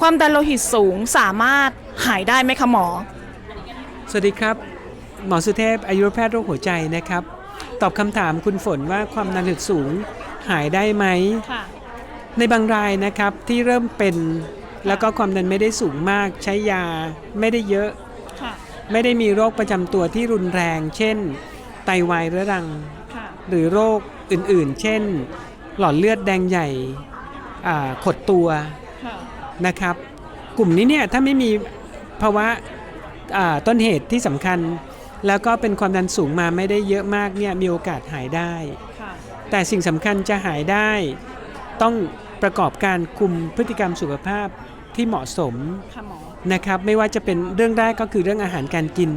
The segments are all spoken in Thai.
ความดันโลหิตสูงสามารถหายได้ไหมคะหมอ สวัสดีครับ หมอสุเทพอายุรแพทย์โรคหัวใจนะครับ ตอบคำถามคุณฝนว่าความดันโลหิตสูงหายได้ไหม ค่ะ ในบางรายนะครับที่เริ่มเป็นแล้วก็ความดันไม่ได้สูงมากใช้ยาไม่ได้เยอะ ค่ะ ไม่ได้มีโรคประจำตัวที่รุนแรง เช่น ไตวายเรื้อรัง ค่ะ หรือโรคอื่นๆ เช่น หลอดเลือดแดงใหญ่อ่าขดตัว ค่ะ นะครับ กลุ่มนี้เนี่ยถ้าไม่มีภาวะอ่าต้นเหตุที่สำคัญ แล้วก็เป็นความดันสูงมาไม่ได้เยอะมากเนี่ยมีโอกาสหายได้ค่ะแต่สิ่งสำคัญจะหายได้ ต้องประกอบการคุมพฤติกรรมสุขภาพที่เหมาะสมค่ะหมอนะครับไม่ว่าจะเป็นเรื่องแรกก็คือเรื่องอาหารการกิน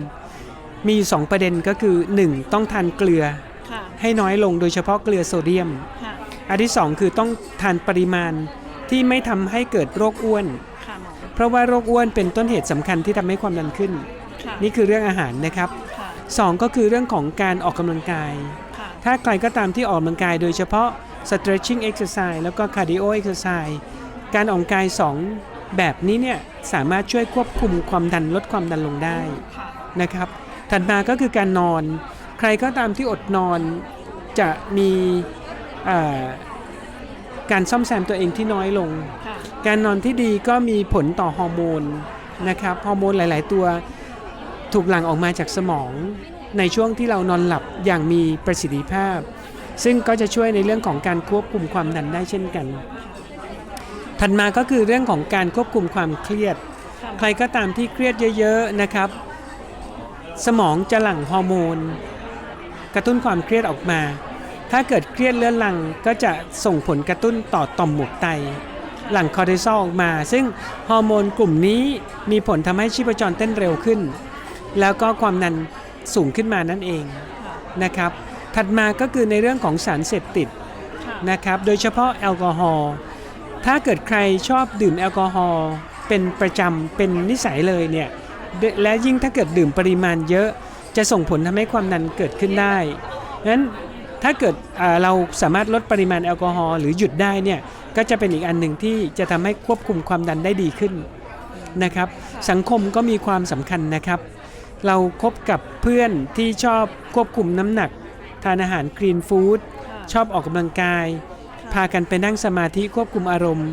มีอยู่สองประเด็นก็คือ 1. ต้องทานเกลือค่ะให้น้อยลงโดยเฉพาะเกลือโซเดียมค่ะอันที่สองคือต้องทานปริมาณ ที่ไม่ทำให้เกิดโรคอ้วน ค่ะหมอเพราะว่าโรคอ้วนเป็นต้นเหตุสำคัญที่ทำให้ความดันขึ้น ค่ะนี่คือเรื่องอาหารนะครับค่ะสองก็คือเรื่องของการออกกำลังกาย ค่ะถ้าใครก็ตามที่ออกกำลังกายโดยเฉพาะ stretching exercise แล้วก็ cardio exercise การออกกำลังกาย 2 แบบนี้เนี่ยสามารถช่วยควบคุมความดันลดความดันลงได้ค่ะนะครับ ถัดมาก็คือการนอน ใครก็ตามที่อดนอนจะมีเอ่อ การซ่อมแซมตัวเองที่น้อยลงค่ะการนอนที่ดีก็มีผลต่อฮอร์โมนนะครับฮอร์โมนหลาย ๆ ตัวถูกหลั่งออกมาจากสมองในช่วงที่เรานอนหลับอย่างมีประสิทธิภาพ ซึ่งก็จะช่วยในเรื่องของการควบคุมความดันได้เช่นกัน ถัดมาก็คือเรื่องของการควบคุมความเครียดค่ะใครก็ตามที่เครียดเยอะ ๆ นะครับ สมองจะหลั่งฮอร์โมน กระตุ้นความเครียดออกมา ถ้าเกิดเครียดเรื้อรังก็จะส่งผลกระตุ้นต่อต่อมหมวกไต หลั่งคอร์ติซอลออกมา ซึ่งฮอร์โมนกลุ่มนี้มีผลทำให้ชีพจรเต้นเร็วขึ้น แล้วก็ความดันสูงขึ้นมานั่นเองนะครับ ถัดมาก็คือในเรื่องของสารเสพติดนะครับ โดยเฉพาะแอลกอฮอล์ ถ้าเกิดใครชอบดื่มแอลกอฮอล์เป็นประจำเป็นนิสัยเลยเนี่ย และยิ่งถ้าเกิดดื่มปริมาณเยอะ จะส่งผลทำให้ความดันเกิดขึ้นได้งั้น ถ้าเกิดอ่าเราสามารถลดปริมาณแอลกอฮอล์หรือหยุดได้เนี่ยก็จะเป็นอีกอันหนึ่งที่จะทำให้ควบคุมความดันได้ดีขึ้นนะครับสังคมก็มีความสำคัญนะครับ เราคบกับเพื่อนที่ชอบควบคุมน้ำหนัก ทานอาหารคลีนฟู้ดชอบออกกำลังกาย พากันไปนั่งสมาธิควบคุมอารมณ์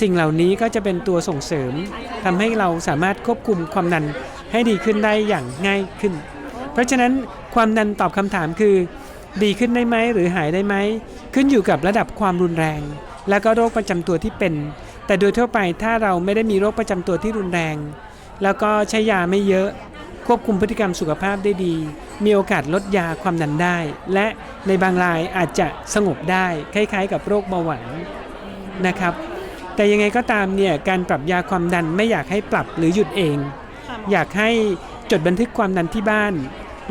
สิ่งเหล่านี้ก็จะเป็นตัวส่งเสริมทำให้เราสามารถควบคุมความดันให้ดีขึ้นได้อย่างง่ายขึ้น เพราะฉะนั้นความดันตอบคำถามคือ ดีขึ้นได้ไหมหรือหายได้ไหมขึ้นอยู่กับระดับความรุนแรง และก็โรคประจำตัวที่เป็น แต่โดยทั่วไปถ้าเราไม่ได้มีโรคประจำตัวที่รุนแรง แล้วก็ใช้ยาไม่เยอะ ควบคุมพฤติกรรมสุขภาพได้ดี มีโอกาสลดยาความดันได้ และในบางรายอาจจะสงบได้คล้ายๆ กับโรคเบาหวานนะครับ แต่ยังไงก็ตามเนี่ยการปรับยาความดันไม่อยากให้ปรับหรือหยุดเองค่ะหมออยากให้จดบันทึกความดันที่บ้าน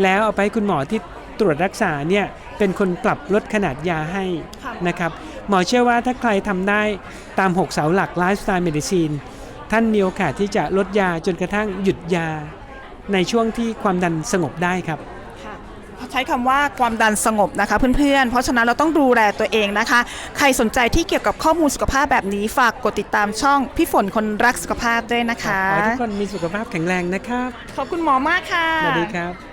แล้วเอาไปให้คุณหมอที่ ตรวจรักษาเนี่ยเป็นคนปรับลดขนาดยาให้ค่ะนะครับหมอเชื่อว่าถ้าใครทำได้ตาม 6 เสาหลักไลฟ์สไตล์เมดิซีนท่านมีโอกาสที่จะลดยาจนกระทั่งหยุดยา ในช่วงที่ความดันสงบได้ครับค่ะใช้คำว่าความดันสงบนะคะเพื่อนๆ เพราะฉะนั้นเราต้องดูแลตัวเองนะคะ ใครสนใจที่เกี่ยวกับข้อมูลสุขภาพแบบนี้ฝากกดติดตามช่องพี่ฝนคนรักสุขภาพด้วยนะคะ ขอให้ทุกคนมีสุขภาพแข็งแรงนะครับ ขอบคุณหมอมากค่ะ สวัสดีครับ